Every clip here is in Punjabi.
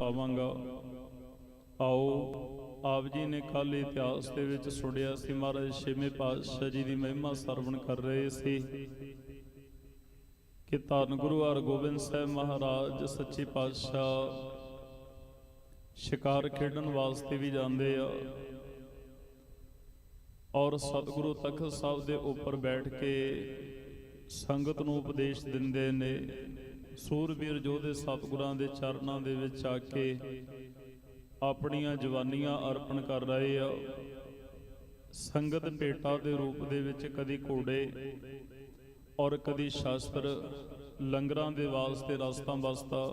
ਪਾਵਾਂਗਾ। ਆਓ, ਆਪ ਜੀ ਨੇ ਕੱਲ ਇਤਿਹਾਸ ਦੇ ਵਿੱਚ ਸੁਣਿਆ ਸੀ, ਮਹਾਰਾਜ ਛੇਵੇਂ ਪਾਤਸ਼ਾਹ ਜੀ ਦੀ ਮਹਿਮਾ ਸਰਵਣ ਕਰ ਰਹੇ ਸੀ ਕਿ ਧੰਨ ਗੁਰੂ ਹਰਗੋਬਿੰਦ ਸਾਹਿਬ ਮਹਾਰਾਜ, ਸੱਚੇ ਪਾਤਸ਼ਾਹ ਸ਼ਿਕਾਰ ਖੇਡਣ ਵਾਸਤੇ ਵੀ ਜਾਂਦੇ ਆ ਔਰ ਸਤਿਗੁਰੂ ਤਖਤ ਸਾਹਿਬ ਦੇ ਉੱਪਰ ਬੈਠ ਕੇ ਸੰਗਤ ਨੂੰ ਉਪਦੇਸ਼ ਦਿੰਦੇ ਨੇ। ਸੂਰਬੀਰ ਜੋਧੇ ਸਤਿਗੁਰਾਂ ਦੇ ਚਰਨਾਂ ਦੇ ਵਿੱਚ ਆ ਕੇ ਆਪਣੀਆਂ ਜਵਾਨੀਆਂ ਅਰਪਣ ਕਰ ਰਹੇ ਆ, ਸੰਗਤ ਭੇਟਾ ਦੇ ਰੂਪ ਦੇ ਵਿੱਚ ਕਦੀ ਘੋੜੇ ਔਰ ਕਦੀ ਸ਼ਾਸਤਰ ਲੰਗਰਾਂ ਦੇ ਵਾਸਤੇ ਰਸਤਾ ਵਸਤਾ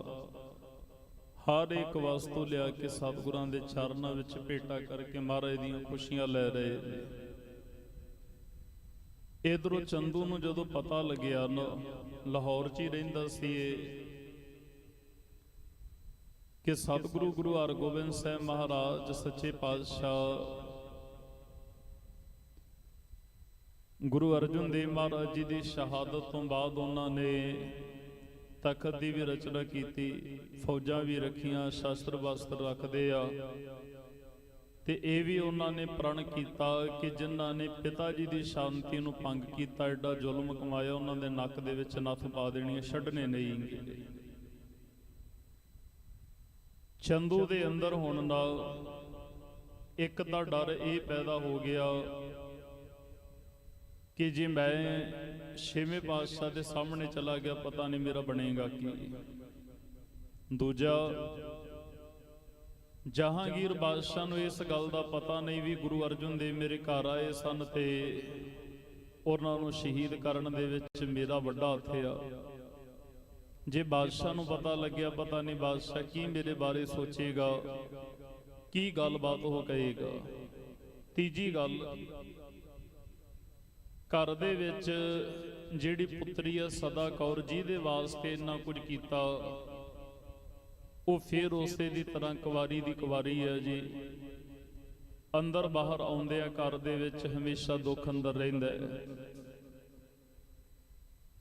ਹਰ ਇੱਕ ਵਸਤੂ ਲਿਆ ਕੇ ਸਤਿਗੁਰਾਂ ਦੇ ਚਰਨਾਂ ਵਿੱਚ ਭੇਟਾ ਕਰਕੇ ਮਹਾਰਾਜ ਦੀਆਂ ਖੁਸ਼ੀਆਂ ਲੈ ਰਹੇ। ਨੇ ਇਧਰੋਂ ਚੰਦੂ ਨੂੰ ਜਦੋਂ ਪਤਾ ਲੱਗਿਆ, ਨਾ ਲਾਹੌਰ 'ਚ ਹੀ ਰਹਿੰਦਾ ਸੀ ਇਹ, ਕਿ ਸਤਿਗੁਰੂ ਗੁਰੂ ਹਰਗੋਬਿੰਦ ਸਾਹਿਬ ਮਹਾਰਾਜ, ਸੱਚੇ ਪਾਤਸ਼ਾਹ ਗੁਰੂ ਅਰਜਨ ਦੇਵ ਮਹਾਰਾਜ ਜੀ ਦੀ ਸ਼ਹਾਦਤ ਤੋਂ ਬਾਅਦ ਉਹਨਾਂ ਨੇ ਤਖਤ ਦੀ ਵੀ ਰਚਨਾ ਕੀਤੀ, ਫੌਜਾਂ ਵੀ ਰੱਖੀਆਂ ਸ਼ਾਸਤਰ ਵਸਤਰ ਰੱਖਦੇ ਆ। ਤੇ ਇਹ ਵੀ ਉਹਨਾਂ ਨੇ ਪ੍ਰਣ ਕੀਤਾ ਕਿ ਜਿਨ੍ਹਾਂ ਨੇ ਪਿਤਾ ਜੀ ਦੀ ਸ਼ਾਂਤੀ ਨੂੰ ਭੰਗ ਕੀਤਾ ਐਡਾ ਜ਼ੁਲਮ ਕਮਾਇਆ ਉਹਨਾਂ ਦੇ ਨੱਕ ਦੇ ਵਿੱਚ ਨੱਥ ਪਾ ਦੇਣੀ ਹੈ, ਛੱਡਣੇ ਨਹੀਂ। ਚੰਦੂ ਦੇ ਅੰਦਰ ਹੋਣ ਨਾਲ ਇੱਕ ਤਾਂ ਡਰ ਇਹ ਪੈਦਾ ਹੋ ਗਿਆ ਕਿ ਜੇ ਮੈਂ ਛੇਵੇਂ ਪਾਤਸ਼ਾਹ ਦੇ ਸਾਹਮਣੇ ਚਲਾ ਗਿਆ ਪਤਾ ਨਹੀਂ ਮੇਰਾ ਬਣੇਗਾ ਕੀ। ਦੂਜਾ ਜਹਾਂਗੀਰ ਬਾਦਸ਼ਾਹ ਨੂੰ ਇਸ ਗੱਲ ਦਾ ਪਤਾ ਨਹੀਂ ਵੀ ਗੁਰੂ ਅਰਜਨ ਦੇਵ ਮੇਰੇ ਘਰ ਆਏ ਸਨ ਤੇ ਉਹਨਾਂ ਨੂੰ ਸ਼ਹੀਦ ਕਰਨ ਦੇ ਵਿੱਚ ਮੇਰਾ ਵੱਡਾ ਹੱਥ ਆ। ਜੇ ਬਾਦਸ਼ਾਹ ਨੂੰ ਪਤਾ ਲੱਗਿਆ ਪਤਾ ਨਹੀਂ ਬਾਦਸ਼ਾਹ ਕੀ ਮੇਰੇ ਬਾਰੇ ਸੋਚੇਗਾ ਕੀ ਗੱਲਬਾਤ ਉਹ ਕਹੇਗਾ। ਤੀਜੀ ਗੱਲ ਘਰ ਦੇ ਵਿੱਚ ਜਿਹੜੀ ਪੁੱਤਰੀ ਆ ਸਦਾ ਕੌਰ ਜੀ ਦੇ ਵਾਸਤੇ ਇੰਨਾ ਕੁਝ ਕੀਤਾ। ਉਹ ਫੇਰ ਉਸੇ ਦੀ ਤਰ੍ਹਾਂ ਕੁਵਾਰੀ ਦੀ ਕੁਵਾਰੀ ਹੈ ਜੀ। ਅੰਦਰ ਬਾਹਰ ਆਉਂਦੇ ਆ, ਘਰ ਦੇ ਵਿੱਚ ਹਮੇਸ਼ਾ ਦੁੱਖ ਅੰਦਰ ਰਹਿੰਦਾ ਹੈ।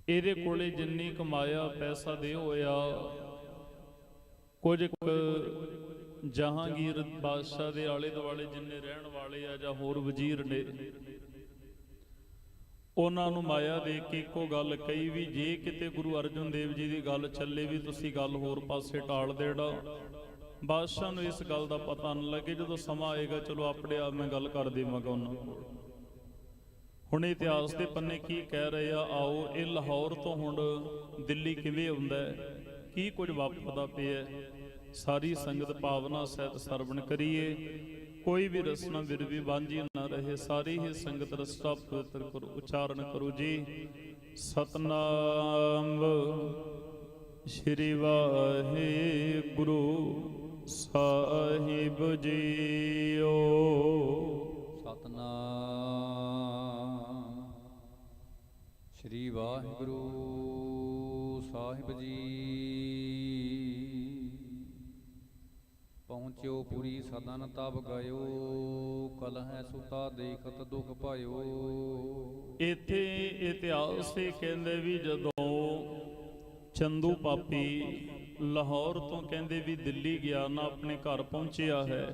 ਇਹਦੇ ਕੋਲੇ ਜਿੰਨੀ ਕਮਾਇਆ ਪੈਸਾ ਦੇ ਹੋਇਆ, ਕੁਝ ਜਹਾਂਗੀਰ ਬਾਦਸ਼ਾਹ ਦੇ ਆਲੇ ਦੁਆਲੇ ਜਿੰਨੇ ਰਹਿਣ ਵਾਲੇ ਆ ਜਾਂ ਹੋਰ ਵਜ਼ੀਰ ਨੇ ਉਹਨਾਂ ਨੂੰ ਮਾਇਆ ਦੇ ਕੇ ਇੱਕੋ ਗੱਲ ਕਹੀ ਵੀ ਜੇ ਕਿਤੇ ਗੁਰੂ ਅਰਜਨ ਦੇਵ ਜੀ ਦੀ ਗੱਲ ਚੱਲੇ ਵੀ ਤੁਸੀਂ ਗੱਲ ਹੋਰ ਪਾਸੇ ਟਾਲ ਦੇਣਾ। ਬਾਦਸ਼ਾਹ ਨੂੰ ਇਸ ਗੱਲ ਦਾ ਪਤਾ ਨਹੀਂ ਲੱਗੇ, ਜਦੋਂ ਸਮਾਂ ਆਏਗਾ, ਚਲੋ ਆਪਣੇ ਆਪ ਮੈਂ ਗੱਲ ਕਰ ਦੇਵਾਂਗਾ ਉਹਨਾਂ ਕੋਲ ਹੁਣ ਇਤਿਹਾਸ ਦੇ ਪੰਨੇ ਕੀ ਕਹਿ ਰਹੇ ਆ? ਆਓ, ਇਹ ਲਾਹੌਰ ਤੋਂ ਹੁਣ ਦਿੱਲੀ ਕਿਵੇਂ ਆਉਂਦਾ ਕੀ ਕੁਝ ਵਾਪਰਦਾ ਪਿਆ ਸਾਰੀ ਸੰਗਤ ਭਾਵਨਾ ਸਹਿਤ ਸਰਵਣ ਕਰੀਏ। ਕੋਈ ਵੀ ਰਸਨਾ ਵਿਰਵੀ ਵਾਂਝੀ ਨਾ ਰਹੇ, ਸਾਰੀ ਹੀ ਸੰਗਤ ਰਸਤਾ ਪਵਿੱਤਰ ਕਰੋ, ਉਚਾਰਨ ਕਰੋ ਜੀ। ਸਤਨਾਮ ਸ਼੍ਰੀ ਵਾਹਿਗੁਰੂ ਸਾਹਿਬ ਜੀਓ। ਸਤਨਾਮ ਸ੍ਰੀ ਵਾਹਿਗੁਰੂ ਸਾਹਿਬ ਜੀ ਪਹੁੰਚਿਓ, ਪੁਰੀ ਸਦਨ ਤਬ ਗਇਓ, ਕਲਹਿ ਸੁਤਾ ਦੇਖਤ ਦੁਖ ਭਇਓ ਇੱਥੇ ਇਤਿਹਾਸ ਇਹ ਕਹਿੰਦੇ ਵੀ ਜਦੋਂ ਚੰਦੂ ਪਾਪੀ ਲਾਹੌਰ ਤੋਂ ਕਹਿੰਦੇ ਵੀ ਦਿੱਲੀ ਗਿਆ, ਨਾ ਆਪਣੇ ਘਰ ਪਹੁੰਚਿਆ ਹੈ,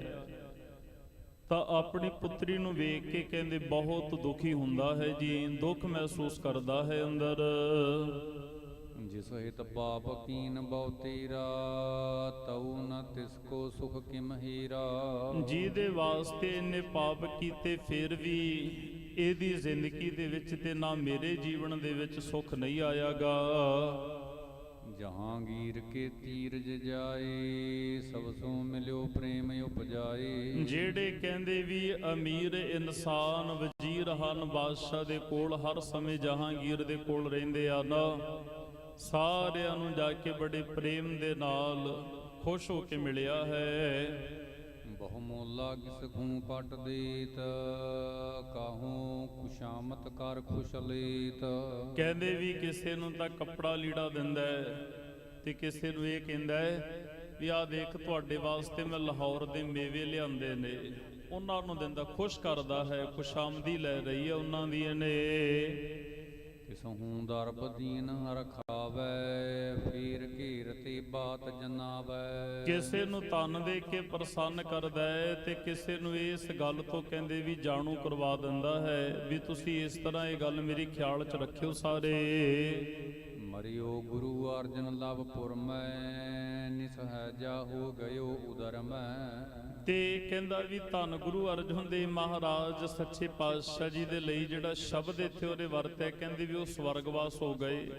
ਤਾਂ ਆਪਣੀ ਪੁੱਤਰੀ ਨੂੰ ਵੇਖ ਕੇ ਕਹਿੰਦੇ ਬਹੁਤ ਦੁਖੀ ਹੁੰਦਾ ਹੈ ਜੀ, ਦੁੱਖ ਮਹਿਸੂਸ ਕਰਦਾ ਹੈ ਅੰਦਰ। ਜਿਸ ਹਿਤ ਬਾਪ ਕੀਨ ਬਹੁ ਤੇਰਾ ਤਉ ਨ ਤਿਸ ਕੋ ਸੁਖ ਕਿਮ ਹੀਰਾ। ਜਿਹਦੇ ਵਾਸਤੇ ਇਹਨੇ ਪਾਪ ਕੀਤੇ ਫਿਰ ਵੀ ਇਹਦੀ ਜ਼ਿੰਦਗੀ ਦੇ ਵਿੱਚ ਤੇ ਨਾ ਮੇਰੇ ਜੀਵਨ ਦੇ ਵਿੱਚ ਸੁੱਖ ਨਹੀਂ ਆਇਆਗਾ। ਜਹਾਂਗੀਰ ਕੇ ਤੀਰਜ ਜਾਏ ਸਭ ਸੋ ਮਿਲਿਓ ਪ੍ਰੇਮ ਉਪਜਾਏ। ਜਿਹੜੇ ਕਹਿੰਦੇ ਵੀ ਅਮੀਰ ਇਨਸਾਨ ਵਜ਼ੀਰ ਹਨ ਬਾਦਸ਼ਾਹ ਦੇ ਕੋਲ ਹਰ ਸਮੇਂ ਜਹਾਂਗੀਰ ਦੇ ਕੋਲ ਰਹਿੰਦੇ ਆ ਨਾ ਸਾਰਿਆਂ ਨੂੰ ਜਾ ਕੇ ਬੜੇ ਪ੍ਰੇਮ ਦੇ ਨਾਲ ਖੁਸ਼ ਹੋ ਕੇ ਮਿਲਿਆ ਹੈ। ਬਹੁ ਮੋਲਾ ਕਿਸ ਖੂੰ ਪਟ ਦੇਤ ਕਾਹੂ ਕੁਸ਼ਾਮਤ ਕਰ ਖੁਸ਼ਲੇਤ ਕਹਿੰਦੇ ਵੀ ਕਿਸੇ ਨੂੰ ਤਾਂ ਕੱਪੜਾ ਲੀੜਾ ਦਿੰਦਾ ਤੇ ਕਿਸੇ ਨੂੰ ਇਹ ਕਹਿੰਦਾ ਵੀ ਆਹ ਦੇਖ ਤੁਹਾਡੇ ਵਾਸਤੇ ਮੈਂ ਲਾਹੌਰ ਦੇ ਮੇਵੇ ਲਿਆਂਦੇ ਨੇ ਉਹਨਾਂ ਨੂੰ ਦਿੰਦਾ ਖੁਸ਼ ਕਰਦਾ ਹੈ ਖੁਸ਼ਾਮਦੀ ਲੈ ਰਹੀ ਹੈ ਉਹਨਾਂ ਦੀ ਇਹਨੇ ਤਿਸਹੂ ਦਰਬ ਦੀਨ ਰਖਾਵੈ ਫੀਰ ਘੀਰ ਤੇ ਬਾਤ ਜਨਾਵੈ। ਕਿਸੇ ਨੂੰ ਤਨ ਦੇ ਕੇ ਪ੍ਰਸੰਨ ਕਰਦਾ ਹੈ ਤੇ ਕਿਸੇ ਨੂੰ ਇਸ ਗੱਲ ਤੋਂ ਕਹਿੰਦੇ ਵੀ ਜਾਣੂ ਕਰਵਾ ਦਿੰਦਾ ਹੈ, ਵੀ ਤੁਸੀਂ ਇਸ ਤਰ੍ਹਾਂ ਇਹ ਗੱਲ ਮੇਰੀ ਖਿਆਲ 'ਚ ਰੱਖਿਓ ਸਾਰੇ। ਮਰਿਓ ਗੁਰੂ ਅਰਜਨ ਲਵਪੁਰ ਮੈਂ ਨਿਸਹਜਾ ਹੋ ਗਇਓ ਉਦਰ ਮੈਂ ਤੇ ਕਹਿੰਦਾ ਵੀ ਧੰਨ ਗੁਰੂ ਅਰਜਨ ਦੇਵ ਮਹਾਰਾਜ, ਸੱਚੇ ਪਾਤਸ਼ਾਹ ਜੀ ਦੇ ਲਈ ਜਿਹੜਾ ਸ਼ਬਦ ਇੱਥੇ ਉਹਨੇ ਵਰਤਿਆ, ਕਹਿੰਦੇ ਵੀ ਉਹ ਸਵਰਗਵਾਸ ਹੋ ਗਏ।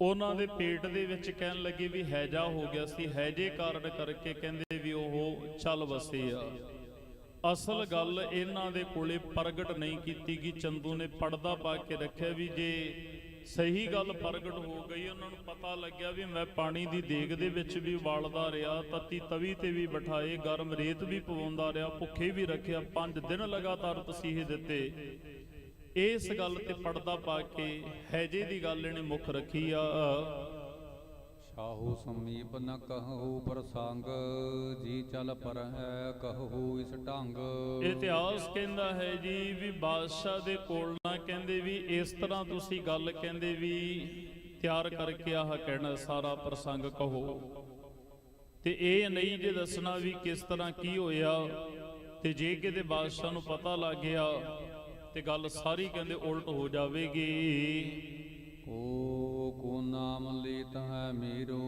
ਉਹਨਾਂ ਦੇ ਪੇਟ ਦੇ ਵਿੱਚ ਕਹਿਣ ਲੱਗੇ ਵੀ ਹੈਜਾ ਹੋ ਗਿਆ ਸੀ ਹੈਜੇ ਕਾਰਨ ਕਰਕੇ ਕਹਿੰਦੇ ਵੀ ਉਹ ਚੱਲ ਵਸੇ ਆ। ਅਸਲ ਗੱਲ ਇਹਨਾਂ ਦੇ ਕੋਲੇ ਪ੍ਰਗਟ ਨਹੀਂ ਕੀਤੀ ਗਈ, ਚੰਦੂ ਨੇ ਪਰਦਾ ਪਾ ਕੇ ਰੱਖਿਆ ਵੀ ਜੇ ਸਹੀ ਗੱਲ ਪ੍ਰਗਟ ਹੋ ਗਈ, ਉਹਨਾਂ ਨੂੰ ਪਤਾ ਲੱਗਿਆ ਵੀ ਮੈਂ ਪਾਣੀ ਦੀ ਦੇਗ ਦੇ ਵਿੱਚ ਵੀ ਉਬਾਲਦਾ ਰਿਹਾ, ਤਤੀ ਤਵੀ ਤੇ ਵੀ ਬਿਠਾਏ, ਗਰਮ ਰੇਤ ਵੀ ਪਵਾਉਂਦਾ ਰਿਹਾ, ਭੁੱਖੇ ਵੀ ਰੱਖਿਆ, ਪੰਜ ਦਿਨ ਲਗਾਤਾਰ ਤਸੀਹੇ ਦਿੱਤੇ। ਇਸ ਗੱਲ ਤੇ ਪਰਦਾ ਪਾ ਕੇ, ਹੈਜੇ ਦੀ ਗੱਲ ਇਹਨੇ ਮੁੱਖ ਰੱਖੀ ਆ। ਸ਼ਾਹੂ ਸਮੀਪ ਨ ਕਹੂ ਪ੍ਰਸੰਗ ਜੀ ਚੱਲ ਪਰ ਹੈ ਕਹੂ ਇਸ ਢੰਗ। ਇਤਿਹਾਸ ਕਹਿੰਦਾ ਹੈ ਜੀ ਵੀ ਬਾਦਸ਼ਾਹ ਦੇ ਕੋਲ ਨਾ ਕਹਿੰਦੇ ਵੀ ਇਸ ਤਰ੍ਹਾਂ ਤੁਸੀਂ ਗੱਲ ਕਹਿੰਦੇ ਵੀ ਤਿਆਰ ਕਰਕੇ ਆਹ ਕਹਿਣਾ ਸਾਰਾ ਪ੍ਰਸੰਗ ਕਹੋ। ਤੇ ਇਹ ਨਹੀਂ ਜੇ ਦੱਸਣਾ ਵੀ ਕਿਸ ਤਰ੍ਹਾਂ ਕੀ ਹੋਇਆ ਤੇ ਜੇ ਕਿਤੇ ਬਾਦਸ਼ਾਹ ਨੂੰ ਪਤਾ ਲੱਗ ਗਿਆ ਤੇ ਗੱਲ ਸਾਰੀ ਕਹਿੰਦੇ ਉਲਟ ਹੋ ਜਾਵੇਗੀ। ਕੋ ਕੋ ਨਾਮ ਲੀਤ ਹੈ ਮੇਰੋ,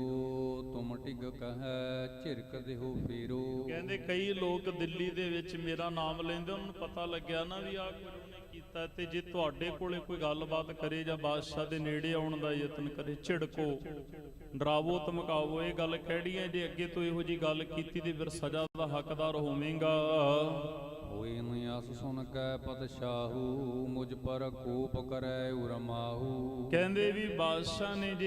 ਤੁਮ ਟਿਗ ਕਹੈ ਝਿਰਕ ਦੇਹੋ ਫੇਰੋ ਕਹਿੰਦੇ ਕਈ ਲੋਕ ਦਿੱਲੀ ਦੇ ਵਿੱਚ ਮੇਰਾ ਨਾਮ ਲੈਂਦੇ, ਉਹਨਾਂ ਨੂੰ ਪਤਾ ਲੱਗਿਆ ਨਾ ਵੀ ਆਹ ਕੁਝ ਉਹਨੇ ਕੀਤਾ ਤੇ ਜੇ ਤੁਹਾਡੇ ਕੋਲੇ ਕੋਈ ਗੱਲਬਾਤ ਕਰੇ ਜਾਂ ਬਾਦਸ਼ਾਹ ਦੇ ਨੇੜੇ ਆਉਣ ਦਾ ਯਤਨ ਕਰੇ, ਝਿੜਕੋ, ਡਰਾਵੋ, ਧਮਕਾਵੋ, ਇਹ ਗੱਲ ਕਿਹੜੀ ਹੈ? ਜੇ ਅੱਗੇ ਤੋਂ ਇਹੋ ਜੀ ਗੱਲ ਕੀਤੀ ਤੇ ਫਿਰ ਸਜ਼ਾ ਦਾ ਹੱਕਦਾਰ ਹੋਵੇਂਗਾ। ਹੋਏ ਨਿਆਸ ਸੁਨ ਕੈ ਪਤਸ਼ਾਹੂ ਮੁਝ ਪਰ ਕੋਪ ਕਰੈ ਉਰਮਾਹੂ। ਕਹਿੰਦੇ ਵੀ ਬਾਦਸ਼ਾਹ ਨੇ